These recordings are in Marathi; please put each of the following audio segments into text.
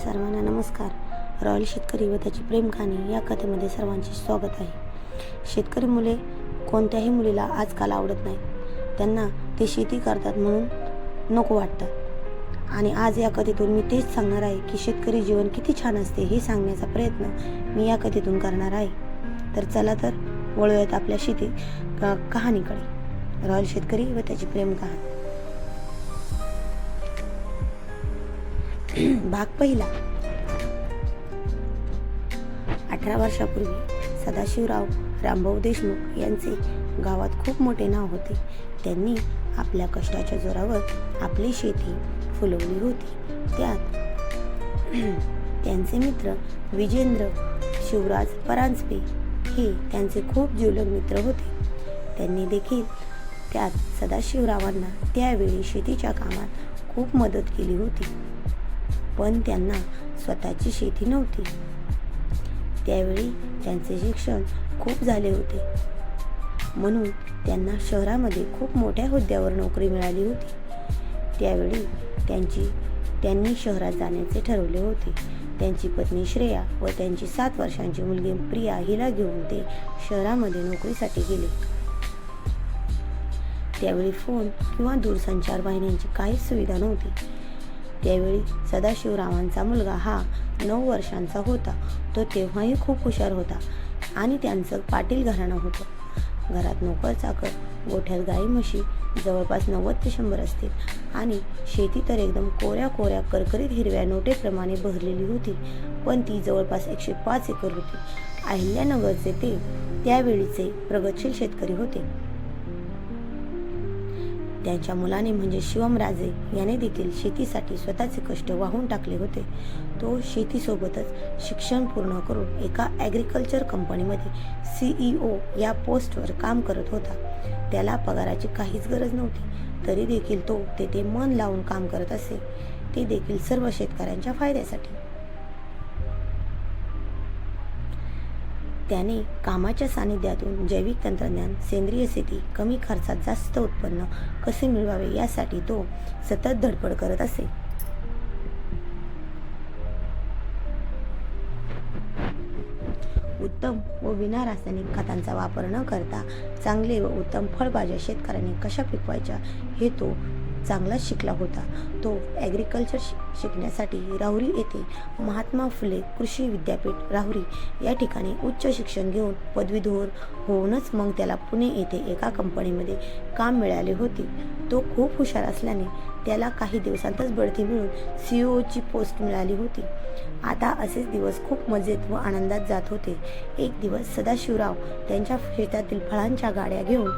सर्वांना नमस्कार. रॉयल शेतकरी व त्याची प्रेम कहाणी या कथेमध्ये सर्वांचे स्वागत आहे. शेतकरी मुले कोणत्याही मुलीला आजकाल आवडत नाही त्यांना ते शेती करतात म्हणून नको वाटतं आणि आज या कथेतून मी तेच सांगणार आहे की शेतकरी जीवन किती छान असते हे सांगण्याचा प्रयत्न मी या कथेतून करणार आहे. तर चला तर वळूयात आपल्या शेती कहाणीकडे. रॉयल शेतकरी व त्याची प्रेम कहाणी. भाग पहिला. अठरा वर्षापूर्वी सदाशिवराव रामभाऊ देशमुख यांचे गावात खूप मोठे नाव होते. त्यांनी आपल्या कष्टाच्या जोरावर आपली शेती फुलवली होती. त्यात त्यांचे मित्र विजेंद्र शिवराज परांजपे हे त्यांचे खूप जिवलग मित्र होते. त्यांनी देखील त्यात सदाशिवरावांना त्यावेळी शेतीच्या कामात खूप मदत केली होती. पण त्यांना स्वतःची शेती नव्हती. त्यावेळी त्यांचे शिक्षण खूप झाले होते. म्हणून त्यांना शहरामध्ये खूप मोठ्या हुद्द्यावर नोकरी मिळाली होती. त्यावेळी त्यांची त्यांनी शहरात जाण्याचे ठरवले होते. त्यांची पत्नी श्रेया व त्यांची सात वर्षांची मुलगी प्रिया हिला घेऊन ते शहरामध्ये नोकरीसाठी गेले. त्यावेळी फोन किंवा दूरसंचार वाहिन्यांची काहीच सुविधा नव्हती. त्यावेळी सदाशिवरावांचा मुलगा हा नऊ वर्षांचा होता. तो तेव्हाही खूप हुशार होता आणि त्यांचं पाटील घराणं होतं. घरात नोकर चाकर गोठ्यात गाई म्हशी जवळपास नव्वद ते शंभर असतील. आणि शेती तर एकदम कोऱ्या कोऱ्या करकरीत हिरव्या नोटेप्रमाणे बहरलेली होती पण ती जवळपास एकशे पाच एकर होती. अहिल्यानगरचे ते त्यावेळीचे प्रगतशील शेतकरी होते. त्यांच्या मुलाने म्हणजे शिवमराजे याने देखील शेतीसाठी स्वतःचे कष्ट वाहून टाकले होते. तो शेतीसोबतच शिक्षण पूर्ण करून एका ॲग्रिकल्चर कंपनीमध्ये सीईओ या पोस्टवर काम करत होता. त्याला पगाराची काहीच गरज नव्हती. तरी देखील तो तेथे मन लावून काम करत असे. ते देखील सर्व शेतकऱ्यांच्या फायद्यासाठी त्याने कामाच्या सानिध्यातून जैविक तंत्रज्ञान सेंद्रिय शेती कमी खर्चात जास्त उत्पन्न कसे मिळवावे यासाठी तो सतत धडपड करत असे. उत्तम व विना रासायनिक खतांचा वापर न करता चांगले व उत्तम फळभाज्या शेतकऱ्यांनी कशा पिकवायच्या हे तो चांगलाच शिकला होता. तो ॲग्रिकल्चर शिकण्यासाठी राहुरी येथे महात्मा फुले कृषी विद्यापीठ राहुरी या ठिकाणी उच्च शिक्षण घेऊन पदवीधोर होऊनच मग त्याला पुणे येथे एका कंपनीमध्ये काम मिळाले होते. तो खूप हुशार असल्याने त्याला काही दिवसांतच बढती मिळून सी ओची पोस्ट मिळाली होती. आता असेच दिवस खूप मजेत व आनंदात जात होते. एक दिवस सदाशिवराव त्यांच्या शेतातील फळांच्या गाड्या घेऊन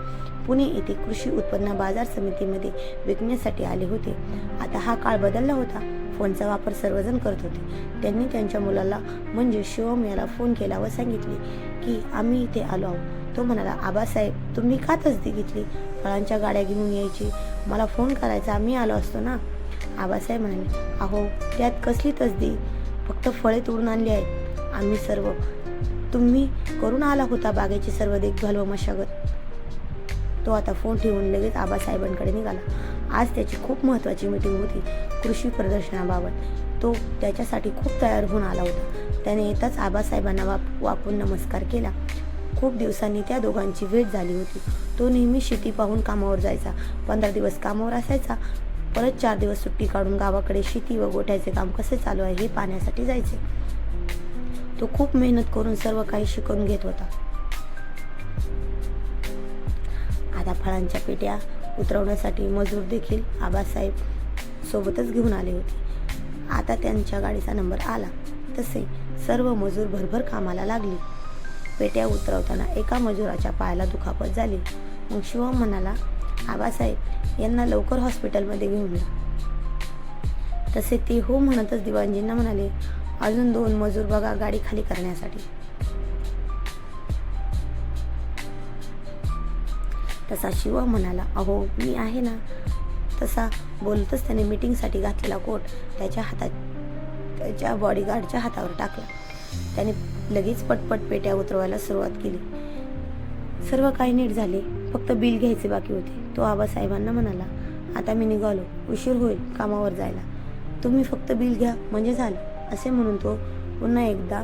पुणे येथे कृषी उत्पन्न बाजार समितीमध्ये विकण्यासाठी आले होते. आता हा काळ बदलला होता. फोनचा वापर सर्वजण करत होते. त्यांनी त्यांच्या मुलाला म्हणजे शिवम याला फोन केला व सांगितले की आम्ही इथे आलो आहोत. तो म्हणाला आबासाहेब तुम्ही का तसदी घेतली? फळांच्या गाड्या घेऊन यायची. मला फोन करायचा. आम्ही आलो असतो ना. आबासाहेब म्हणाले अहो त्यात कसली तसदी? फक्त फळे तोडून आणली आहेत. आम्ही सर्व तुम्ही करून आला होता बागेची सर्व देखभाल व मशागत. तो आता फोन ठेवून लगेच आबासाहेबांकडे निघाला. आज त्याची खूप महत्त्वाची मीटिंग होती कृषी प्रदर्शनाबाबत. तो त्याच्यासाठी खूप तयार होऊन आला होता. त्याने येताच आबासाहेबांना वाप वाकून नमस्कार केला. खूप दिवसांनी त्या दोघांची भेट झाली होती. तो नेहमी शेती पाहून कामावर जायचा. पंधरा दिवस कामावर असायचा. परत चार दिवस सुट्टी काढून गावाकडे शेती व गोठ्याचे काम कसे चालू आहे हे पाहण्यासाठी जायचे. तो खूप मेहनत करून सर्व काही शिकून घेत होता. आता फळांच्या पेट्या उतरवण्यासाठी मजूर देखील आबासाहेब सोबतच घेऊन आले होते. आता त्यांच्या गाडीचा नंबर आला. तसे सर्व मजूर भरभर कामाला लागले. पेट्या उतरवताना एका मजुराच्या पायाला दुखापत झाली. मग शिवम म्हणाला आबासाहेब यांना लवकर हॉस्पिटलमध्ये घेऊन या. तसे ते हो म्हणतच दिवाणजींना म्हणाले अजून दोन मजूर बघा गाडी खाली करण्यासाठी. तसा शिव म्हणाला अहो मी आहे ना. तसा बोलतच त्याने मीटिंगसाठी घातलेला कोट त्याच्या हातात त्याच्या बॉडीगार्डच्या हातावर टाकला. त्याने लगेच पटपट पेट्या उतरवायला सुरुवात केली. सर्व काही नीट झाले. फक्त बिल घ्यायचे बाकी होते. तो आबासाहेबांना म्हणाला आता मी निघालो. उशीर होईल कामावर जायला. तुम्ही फक्त बिल घ्या. म्हणजे झालं. असे म्हणून तो पुन्हा एकदा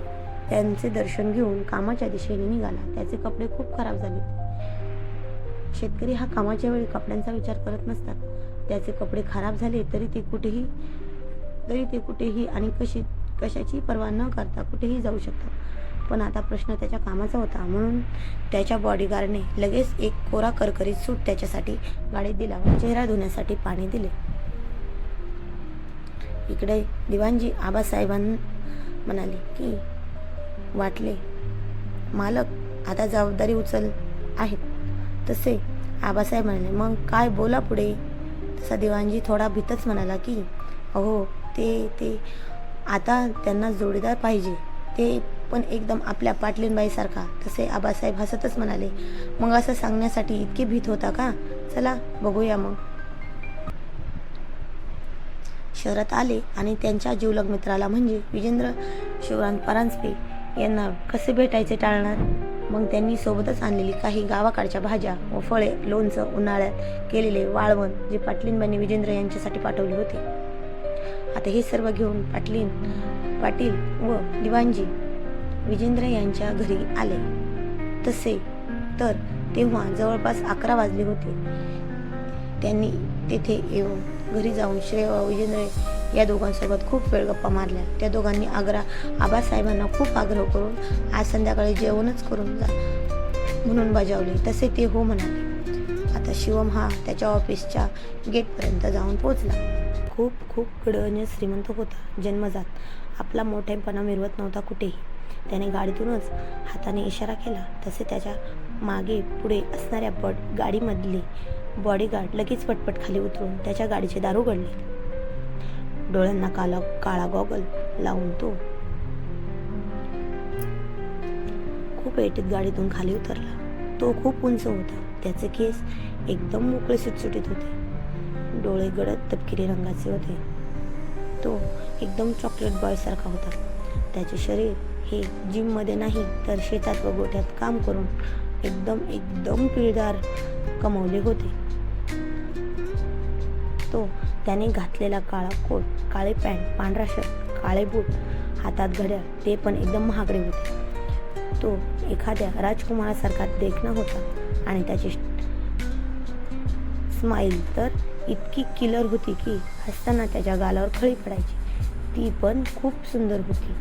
त्यांचे दर्शन घेऊन कामाच्या दिशेने निघाला. त्याचे कपडे खूप खराब झाले होते. शेतकरी हा कामाच्या वेळी कपड्यांचा विचार करत नसतात. त्याचे कपडे खराब झाले तरी ते कुठेही तरी ते कुठेही आणि कशी कशाची पर्वा न करता कुठेही जाऊ शकतात. पण आता प्रश्न त्याच्या कामाचा होता. म्हणून त्याच्या बॉडीगार्डने लगेच एक कोरा करकरीत सूट त्याच्यासाठी गाडीत दिला व चेहरा धुण्यासाठी पाणी दिले. इकडे दिवाणजी आबासाहेबां म्हणाले की वाटले मालक आता जबाबदारी उचल आहेत. तसे. आबासाहेब म्हणाले मग काय बोला पुढे. तसा देवांजी थोडा भीतच म्हणाला की अहो ते ते आता त्यांना जोडीदार पाहिजे. ते पण एकदम आपल्या पाटलीनबाईसारखा. तसे आबासाहेब हसतच म्हणाले मग असं सांगण्यासाठी इतके भीत होता का? चला बघूया मग. शहरात आले आणि त्यांच्या जीवलग मित्राला म्हणजे विजेंद्र शिवराम परांजपे यांना कसे भेटायचे टाळणार? मग त्यांनी सोबतच आणलेली काही गावाकडच्या भाज्या व फळे लोणचं उन्हाळ्यात केलेले वाळवण जे पाटलींबांनी विजेंद्र यांच्यासाठी पाठवले होते. आता हे सर्व घेऊन पाटलीन पाटील व दिवाणजी विजेंद्र यांच्या घरी आले. तसे तर तेव्हा जवळपास अकरा वाजले होते. त्यांनी तेथे येऊन घरी जाऊन श्रेय विजेंद्र या दोघांसोबत खूप वेळ गप्पा मारल्या. त्या दोघांनी आग्रा आबासाहेबांना खूप आग्रह करून आज संध्याकाळी जेवणच करून जा म्हणून बजावले. तसे ते हो म्हणाले. आता शिवम हा त्याच्या ऑफिसच्या गेटपर्यंत जाऊन पोहोचला. खूप खूप कडने श्रीमंत होता. जन्मजात. आपला मोठेपणा मिरवत नव्हता कुठेही. त्याने गाडीतूनच हाताने इशारा केला. तसे त्याच्यामागे पुढे असणाऱ्या बॉड गाडीमधली बॉडीगार्ड लगेच पटपट खाली उतरून त्याच्या गाडीचे दार उघडले. डोळ्यांना काला काळा गॉगल लावून तो खूप एटीत गाडीतून खाली उतरला. तो खूप उंच होता. त्याचे केस एकदम मोकळे सुटसुटीत होते. डोळे गडद तपकिरी रंगाचे होते. तो एकदम चॉकलेट बॉयसारखा होता. त्याचे शरीर हे जिममध्ये नाही तर शेतात व गोठ्यात काम करून एकदम एकदम पिळदार कमवले होते. तो त्याने घातलेला काळा कोट काळे पॅन्ट पांढरा शर्ट काळे बूट हातात घड्याळ ते पण एकदम महागडे होते. तो एखाद्या राजकुमारासारखा देखणा होता आणि त्याची स्माईल तर इतकी किलर होती की हसताना त्याच्या गालावर खळी पडायची. ती पण खूप सुंदर होती.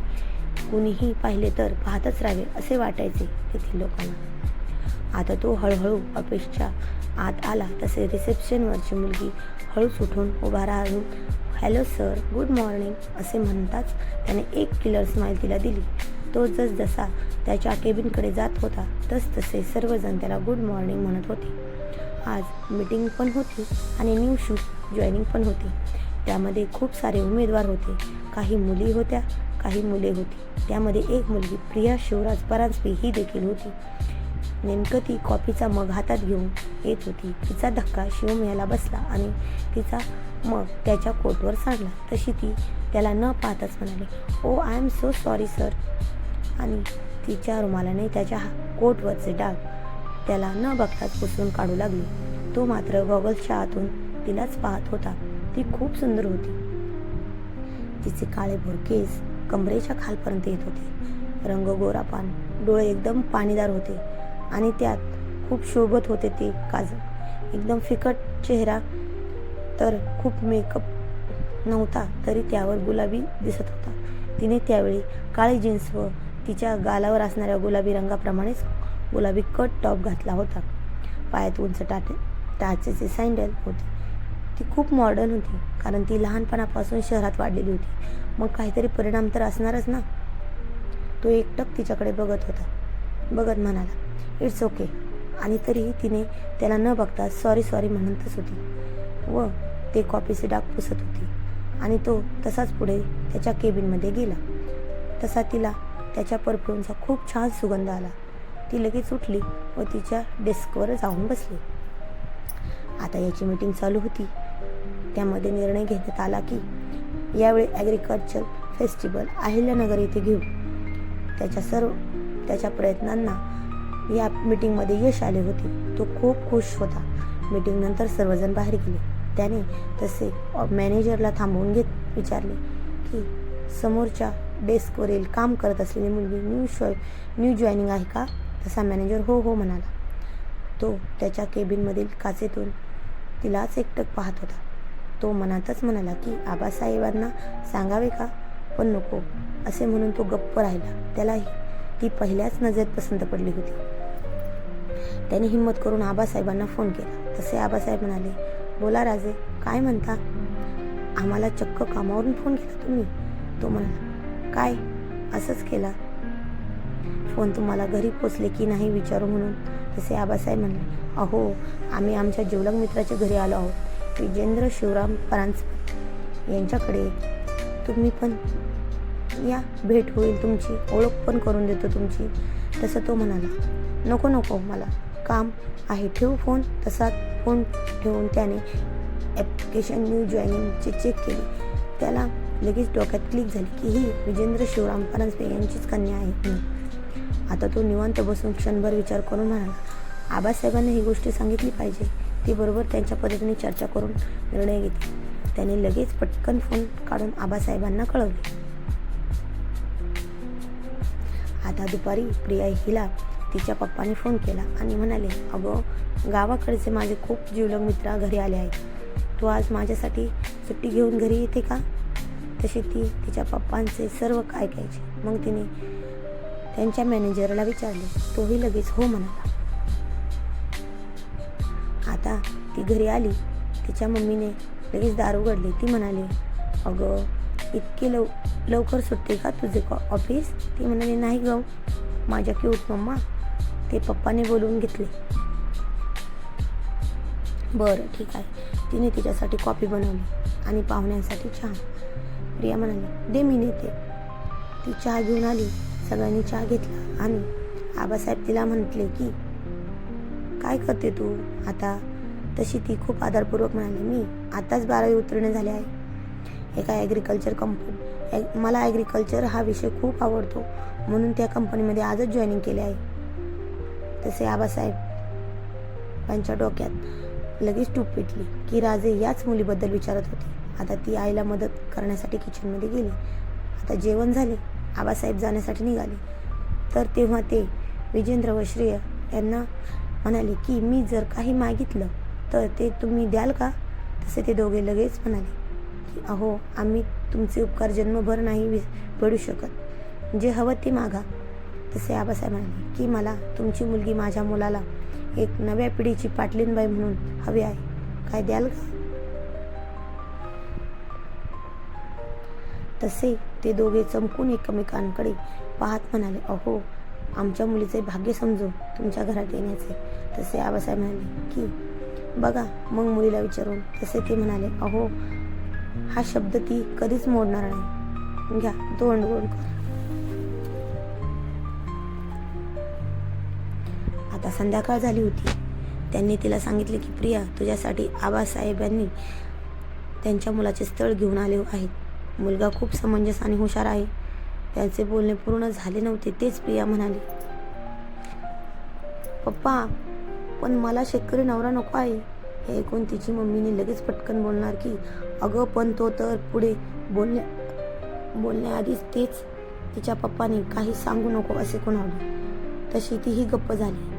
कुणीही पाहिले तर पाहतच राहावे असे वाटायचे तेथील लोकांना. आता तो हळूहळू अपेक्षा आत आला. तसे रिसेप्शनवरची मुलगी हळूच उठून उभा राहून हॅलो सर गुड मॉर्निंग असे म्हणताच त्याने एक किलर स्माईल तिला दिली. तो जसजसा त्याच्या केबिनकडे जात होता तसतसे सर्वजण त्याला गुड मॉर्निंग म्हणत होते. आज मीटिंग पण होती आणि न्यू शूट जॉईनिंग पण होती. त्यामध्ये खूप सारे उमेदवार होते. काही मुली होत्या काही मुले होती. त्यामध्ये एक मुलगी प्रिया शिवराज परांजपे ही देखील होती. नेमकं ती कॉफीचा मग हातात घेऊन येत होती. तिचा धक्का शिवम याला बसला आणि तिचा मग त्याच्या कोटवर सांडला. तशी ती त्याला न पाहताच म्हणाली ओ I am so sorry sir. आणि तिच्या रुमालाने त्याच्या कोटवरचे डाग त्याला न बघताच पुसून काढू लागली. तो मात्र गॉगल्सच्या आतून तिलाच पाहत होता. ती खूप सुंदर होती. तिचे काळे भोर केस कमरेच्या खालपर्यंत येत होते. रंग गोरापान डोळे एकदम पाणीदार होते. आणि त्यात खूप शोभत होते ते काजळ एकदम फिकट चेहरा तर खूप मेकअप नव्हता तरी त्यावर गुलाबी दिसत होता. तिने त्यावेळी काळी जीन्स व तिच्या गालावर असणाऱ्या गुलाबी रंगाप्रमाणेच गुलाबी कट टॉप घातला होता. पायात उंच टाटे टाचेचे सँडल होते. ती खूप मॉडर्न होती कारण ती लहानपणापासून शहरात वाढलेली होती. मग काहीतरी परिणाम तर असणारच ना? तो एकटक तिच्याकडे बघत होता. बघत म्हणाला इट्स ओके आणि तरीही तिने त्याला न बघता सॉरी सॉरी म्हणतच होती व ते कॉपीचे डाग पुसत होती. आणि तो तसाच पुढे त्याच्या केबिनमध्ये गेला. तसा तिला त्याच्या परफ्यूमचा खूप छान सुगंध आला. ती लगेच उठली व तिच्या डेस्कवर जाऊन बसली. आता याची मीटिंग चालू होती. त्यामध्ये निर्णय घेण्यात आला की यावेळी ॲग्रिकल्चर फेस्टिवल अहिल्यानगर येथे घेऊ. त्याच्या सर्व त्याच्या प्रयत्नांना या मीटिंगमध्ये यश आले होते. तो खूप खुश होता. मीटिंगनंतर सर्वजण बाहेर गेले. त्याने तसे मॅनेजरला थांबवून घेत विचारले की समोरच्या डेस्कवरील काम करत असलेली मुलगी न्यू शॉय न्यू जॉईनिंग आहे का? तसा मॅनेजर हो हो म्हणाला. तो त्याच्या केबिनमधील काचेतून तिलाच एकटक पाहत होता. तो मनातच म्हणाला की आबासाहेबांना सांगावे का? पण नको. असे म्हणून तो गप्प राहिला. त्यालाही ती पहिल्याच नजरेत पसंत पडली होती. त्याने हिंमत करून आबासाहेबांना फोन केला. तसे आबासाहेब म्हणाले बोला राजे काय म्हणता? आम्हाला चक्क कामावरून फोन केला तुम्ही. तो म्हणाला काय? असंच केला. फोन तुम्हाला घरी पोचले की नाही विचारू म्हणून? तसे आबासाहेब म्हणले अहो आम्ही आमच्या जिवलग मित्राच्या घरी आलो आहोत. विजेंद्र शिवराम परांजपे यांच्याकडे तुम्ही पण या भेट होईल तुमची ओळख पण करून देतो तुमची तसं तो म्हणाला. नको नको मला काम आहे ठेवू फोन तसा फोन ठेवून त्याने ॲप्लिकेशन न्यू जॉईनिंगची चेक केली. त्याला लगेच डोक्यात क्लिक झाली की ही विजेंद्र शिवराम परांजपे यांचीच कन्या आहे आता तो निवांत बसून क्षणभर विचार करून म्हणाला आबासाहेबांनी ही गोष्ट सांगितली पाहिजे. ती बरोबर त्यांच्या पद्धतीने चर्चा करून निर्णय घेतला. त्याने लगेच पटकन फोन काढून आबासाहेबांना कळवले. आता दुपारी प्रिया हिला तिच्या पप्पाने फोन केला आणि म्हणाले अगं गावाकडचे माझे खूप जीवलग मित्र घरी आले आहेत. तू आज माझ्यासाठी सुट्टी घेऊन घरी येते का? तशी ती तिच्या पप्पांचे सर्व काय ऐकायचे मग तिने त्यांच्या मॅनेजरला विचारले तोही लगेच हो म्हणाला. आता ती घरी आली तिच्या मम्मीने लगेच दार उघडली ती म्हणाली अगं इतके लव लवकर सुटते का तुझे कॉ ऑफिस ती म्हणाली नाही गं. माझ्या क्यूट मम्मा ते पप्पाने बोलवून घेतले. बरं ठीक आहे. तिने तिच्यासाठी कॉफी बनवली आणि पाहुण्यांसाठी चहा. प्रिया म्हणाली दे मी नेते. ती चहा घेऊन आली. सगळ्यांनी चहा घेतला आणि आबासाहेब तिला म्हटले की काय करते तू? आता? तशी ती खूप आदरपूर्वक म्हणाली मी आताच बारावी उत्तीर्ण झाले आहे. एका ॲग्रिकल्चर कंपनी मला ॲग्रिकल्चर हा विषय खूप आवडतो. म्हणून त्या कंपनीमध्ये आजच जॉईनिंग केले आहे. तसे आबासाहेब यांच्या डोक्यात लगेच टूप पेटली की राजे याच मुलीबद्दल विचारत होते. आता ती आईला मदत करण्यासाठी किचनमध्ये गेली. आता जेवण झाले. आबासाहेब जाण्यासाठी निघाले. तर तेव्हा ते विजेंद्र व श्रेय यांना म्हणाले की मी जर काही मागितलं तर ते तुम्ही द्याल का? तसे ते दोघे लगेच म्हणाले. की अहो आम्ही तुमचे उपकार जन्मभर नाही पडू शकत. जे हवं ते मागा. तसे आबासाहेब म्हणाले की मला तुमची मुलगी माझ्या मुलाला एक नव्या पिढीची पाटलीनबाई म्हणून हवी आहे. काय द्याल का? तसे ते दोघे चमकून एकमेकांकडे पाहत म्हणाले अहो आमच्या मुलीचे भाग्य समजू तुमच्या घरात येण्याचे. तसे आबासाहेब म्हणाले की बघा मग मुलीला विचारून. तसे ते म्हणाले अहो हा शब्द ती कधीच मोडणार नाही. घ्या तोंड गोड कर. आता संध्याकाळ झाली होती. त्यांनी तिला सांगितले की प्रिया तुझ्यासाठी आबासाहेबांनी त्यांच्या मुलाचे स्थळ घेऊन आले आहेत. मुलगा खूप समंजस आणि हुशार आहे. त्यांचे बोलणे पूर्ण झाले नव्हते तेच प्रिया म्हणाली. पप्पा पण मला शेतकरी नवरा नको आहे. हे ऐकून तिची मम्मीने लगेच पटकन बोलणार की अगं पण तो तर पुढे बोलण्या बोलण्याआधीच तेच तिच्या पप्पाने काही सांगू नको असे कोणावले तशी तीही गप्प झाली.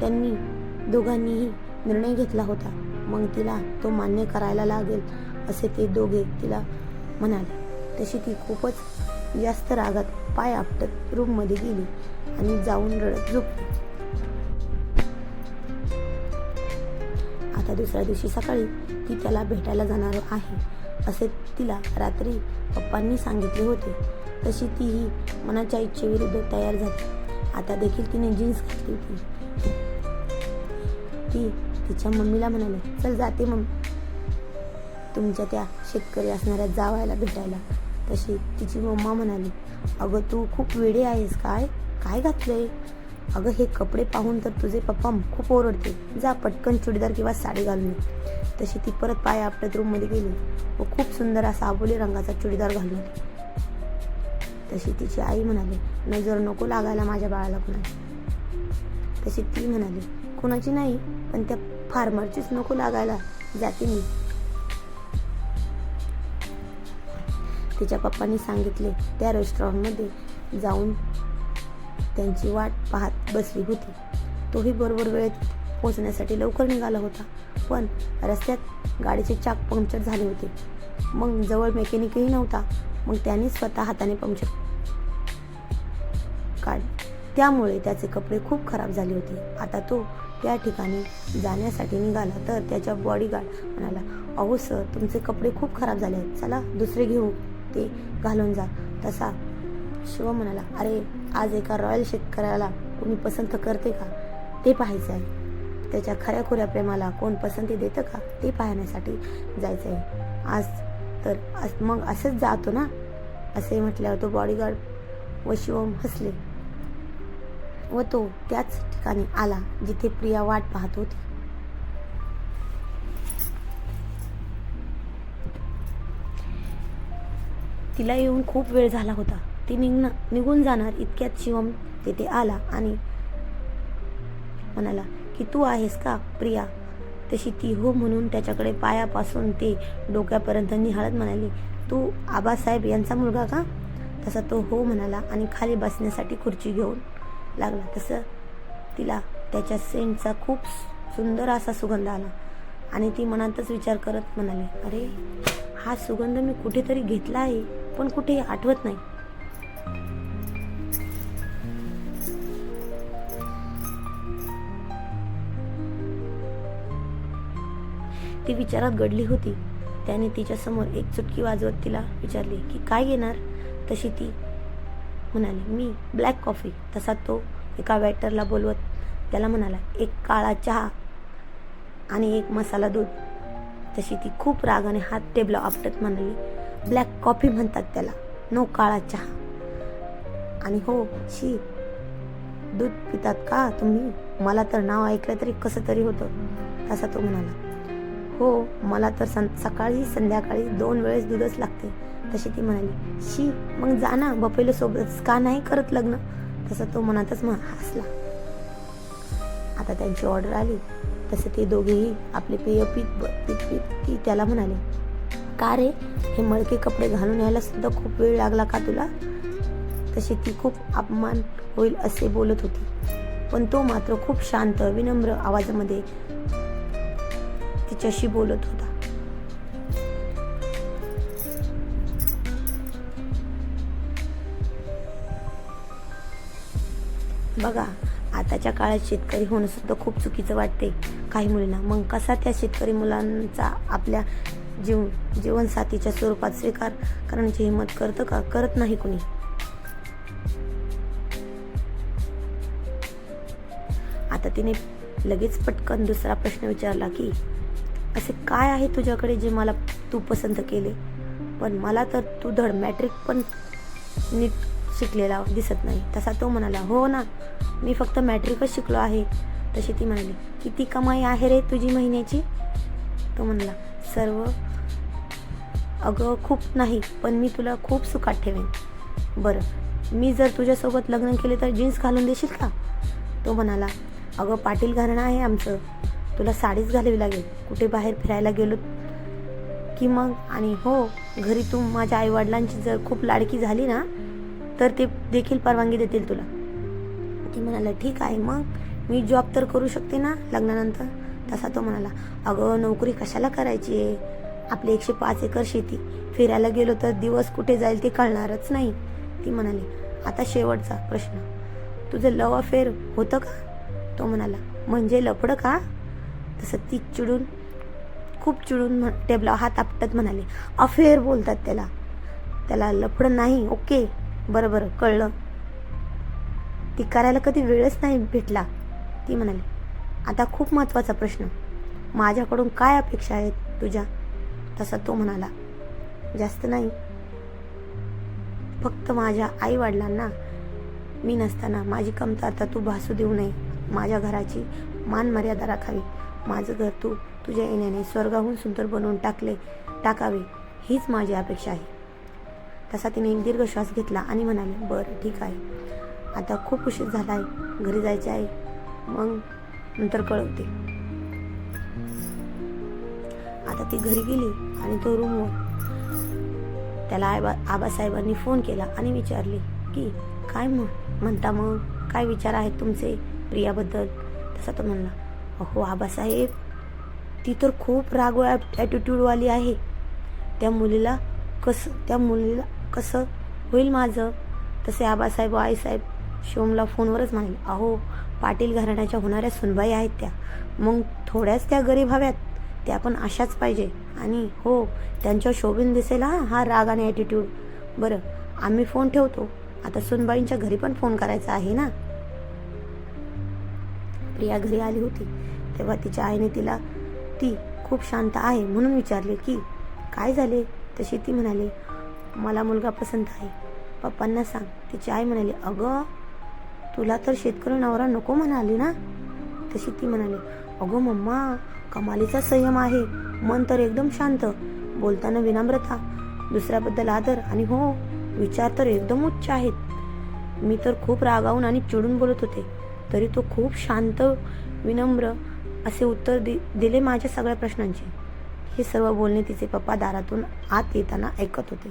त्यांनी दोघांनीही निर्णय घेतला होता. मग तिला तो मान्य करायला लागेल असे ते दोघे तिला म्हणाले. तशी ती खूपच जास्त रागात पाय आपटत रूममध्ये गेली आणि जाऊन रडत झोपली. आता दुसऱ्या दिवशी सकाळी ती त्याला भेटायला जाणार आहे. असे तिला रात्री पप्पांनी सांगितले होते. तशी तीही मनाच्या इच्छेविरुद्ध तयार झाली. आता देखील तिने जीन्स घातली होती. ती तिच्या मम्मीला म्हणाली चल जाते मम्मी तुमच्या त्या शेतकरी असणाऱ्या जावायला भेटायला. तशी तिची मम्मा म्हणाली अगं तू खूप वेडे आहेस. काय? काय घातलंय? अगं हे कपडे पाहून तर तुझे पप्पा खूप ओरडते जा पटकन चुडीदार किंवा साडी घालून ये. तशी ती परत पाय आपल्यात रूममध्ये गेली. व खूप सुंदर असा आबोली रंगाचा चुडीदार घालून तशी तिची आई म्हणाली नजर नको लागायला माझ्या बाळाला कुणाची तशी ती म्हणाली कुणाची नाही पण त्या फार्मरचीच नको लागायला जाते मी. तिच्या पप्पांनी सांगितले त्या रेस्टॉरंटमध्ये जाऊन त्यांची वाट पाहत बसली होती. तोही बरोबर वेळेत पोहोचण्यासाठी लवकर निघाला होता. पण रस्त्यात गाडीचे चाक पंक्चर झाले होते. मग जवळ मेकॅनिकही नव्हता. मग त्यांनी स्वतः हाताने पंक्चर काढ त्यामुळे त्याचे कपडे खूप खराब झाले होते. आता तो त्या ठिकाणी जाण्यासाठी निघाला तर त्याच्या बॉडीगार्ड म्हणाला अहो सर तुमचे कपडे खूप खराब झाले आहेत. चला दुसरे घेऊ. ते घालून जा. तसा शिव म्हणाला अरे आज एका रॉयल शेतकऱ्याला कोणी पसंत करते का? ते पाहायचं आहे. त्याच्या खऱ्याखुऱ्या प्रेमाला कोण पसंती देतं का? ते पाहण्यासाठी जायचं आहे. आज तर अस- मग असंच जातो ना? असे म्हटल्यावर तो बॉडीगार्ड व शिवम हसले व तो त्याच ठिकाणी आला जिथे प्रिया वाट पाहत होती. तिला येऊन खूप वेळ झाला होता. ती निघणं निघून जाणार इतक्यात शिवम तिथे आला आणि म्हणाला की तू आहेस का प्रिया? तशी ती हो म्हणून त्याच्याकडे पायापासून ते डोक्यापर्यंत निहाळत म्हणाली तू आबासाहेब यांचा मुलगा का? तसा तो हो म्हणाला आणि खाली बसण्यासाठी खुर्ची घेऊन लागला. तसं तिला त्याच्या सेंटचा खूप सुंदर असा सुगंध आला आणि ती मनातच विचार करत म्हणाली अरे हा सुगंध मी कुठेतरी घेतला आहे पण कुठे आठवत नाही. ती विचारात गडली होती. त्याने तिच्यासमोर एक चुटकी वाजवत तिला विचारली की काय येणार? तशी ती म्हणाली मी ब्लॅक कॉफी तसा तो एका वेटरला बोलवत त्याला म्हणाला एक काळा चहा आणि एक मसाला दूध. तशी ती खूप रागाने हात टेबला आपटत म्हणाली ब्लॅक कॉफी म्हणतात त्याला नो काळा चहा. आणि हो शी दूध पितात का तुम्ही? मला तर नाव ऐकलं तरी कसं तरी होतं. तसा तो म्हणाला हो मला तर सं सकाळी संध्याकाळी दोन वेळेस दूधच लागते. तशी ती म्हणाली शी मग जा ना बपेलो सोबतच का नाही करत लग्न? तसं तो मनातच मग हसला. आता त्यांची ऑर्डर आली. तसे ते दोघेही आपले पेय पीत पीत पीत ती त्याला म्हणाले का रे? हे मळके कपडे घालून यायला सुद्धा खूप वेळ लागला का तुला? तशी ती खूप अपमान होईल असे बोलत होती. पण तो मात्र खूप शांत विनम्र आवाजामध्ये तिच्याशी बोलत होता. बघा आताच्या काळात शेतकरी होणं सुद्धा खूप चुकीचं वाटते काही मुलींना. मग कसा त्या शेतकरी मुलांचा आपल्या जीव जीवनसाथीच्या स्वरूपात स्वीकार करण्याची हिंमत करतं का? करत नाही कुणी. आता तिने लगेच पटकन दुसरा प्रश्न विचारला की असे काय आहे तुझ्याकडे जे मला तू पसंत केले? पण मला तर तू धड मॅट्रिक पण नीट शिकलेला दिसत नाही. तसा तो म्हणाला हो ना मी फक्त मॅट्रिकच शिकलो आहे. तशी ती म्हणाली किती कमाई आहे रे तुझी महिन्याची? तो म्हणला सर्व अगं खूप नाही पण मी तुला खूप सुखात ठेवेन. बरं मी जर तुझ्यासोबत लग्न केले तर जीन्स घालून देशील का? तो म्हणाला अगं पाटील घराणं आहे आमचं. तुला साडीच घालावी लागेल. कुठे बाहेर फिरायला गेलो की मग? आणि हो घरी तू माझ्या आईवडिलांची जर खूप लाडकी झाली ना तर ते देखील परवानगी देतील तुला. ती म्हणाला ठीक आहे मग मी जॉब तर करू शकते ना लग्नानंतर? तसा तो म्हणाला अगं नोकरी कशाला करायची आहे? आपली एकशे पाच एकर शेती. फिरायला गेलो तर दिवस कुठे जाईल ते कळणारच नाही. ती म्हणाली आता शेवटचा प्रश्न. तुझं लव अफेअर होतं का? तो म्हणाला म्हणजे लपडं का? तसं ती चिडून खूप चिडून म्ह- टेबलावर हात आपटत म्हणाले. अफेअर बोलतात त्याला. त्याला लफडं नाही ओके. बरं बरं कळलं. ती करायला कधी वेळच नाही भेटला. ती म्हणाली आता खूप महत्त्वाचा प्रश्न. माझ्याकडून काय अपेक्षा आहेत तुझ्या? तसा तो म्हणाला जास्त नाही. फक्त माझ्या आई वडिलांना मी नसताना माझी कमतरता तू भासू देऊ नये. माझ्या घराची मान मर्यादा राखावी. माझं घर तू तुझ्या येण्याने स्वर्गाहून सुंदर बनवून टाकले टाकावे हीच माझी अपेक्षा आहे. तसा तिने एक दीर्घ श्वास घेतला आणि म्हणाले बरं ठीक आहे. आता खूप उशीर झाला आहे घरी जायचे आहे. मग नंतर कळवते. आता ती घरी गेली आणि तो रूमवर त्याला आबा आबासाहेबांनी फोन केला आणि विचारले की काय मग? म्हणता मग काय विचार आहेत तुमचे प्रियाबद्दल? तसा तो म्हणला अहो आबासाहेब ती तर खूप राग ॲटिट्यूडवाली आहे. त्या मुलीला कसं त्या मुलीला कसं होईल माझं? तसे आबासाहेब आईसाहेब शिवमला फोनवरच म्हणाले अहो पाटील घराण्याच्या होणाऱ्या सुनबाई आहेत त्या. मग थोड्याच त्या गरीब हव्यात. त्या पण अशाच पाहिजे. आणि हो त्यांच्या शोभून दिसेल हा हा राग आणि ॲटिट्यूड बरं आम्ही फोन ठेवतो. आता सुनबाईंच्या घरी पण फोन करायचा आहे ना? प्रिया घरी आली होती. तेव्हा तिच्या आईने तिला ती खूप शांत आहे. म्हणून विचारले की काय झाले? तशी ती म्हणाली मला मुलगा पसंत आहे. पप्पांना सांग. तिची आई म्हणाली अगं तुला तर शेतकरी नवरा नको म्हणाली ना? तशी ती म्हणाली अगं मम्मा कमालीचा संयम आहे. मन तर एकदम शांत. बोलताना विनम्रता दुसऱ्याबद्दल आदर आणि हो विचार तर एकदम उच्च आहेत. मी तर खूप रागावून आणि चिडून बोलत होते. तरी तो खूप शांत विनम्र असे उत्तर दि दिले माझ्या सगळ्या प्रश्नांचे. हे सर्व बोलणे तिचे पप्पा दारातून आत येताना ऐकत होते.